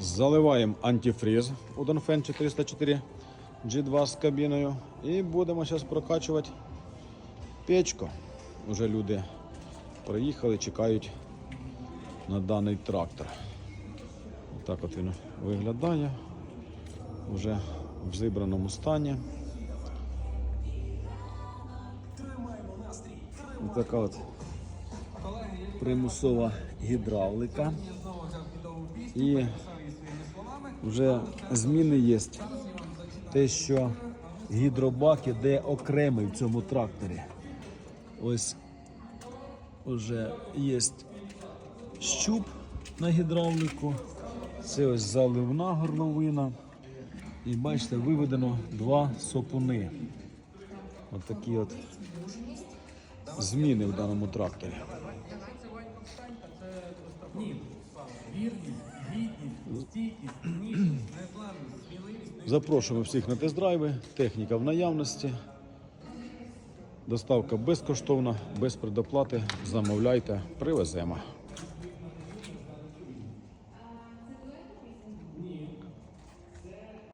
Заливаємо антифріз у Донфен 404 G2 з кабіною. І будемо зараз прокачувати печку. Уже люди приїхали, чекають на даний трактор. Так от він виглядає. Вже в зібраному стані. Така от примусова гідравлика. І вже зміни є. Те, що гідробак іде окремий в цьому тракторі. Ось вже є щуп на гідравлику. Це ось заливна горловина. І бачите, виведено два сопуни. От такі от зміни в даному тракторі. Запрошуємо всіх на тест-драйви. Техніка в наявності. Доставка безкоштовна, без предоплати. Замовляйте, привеземо.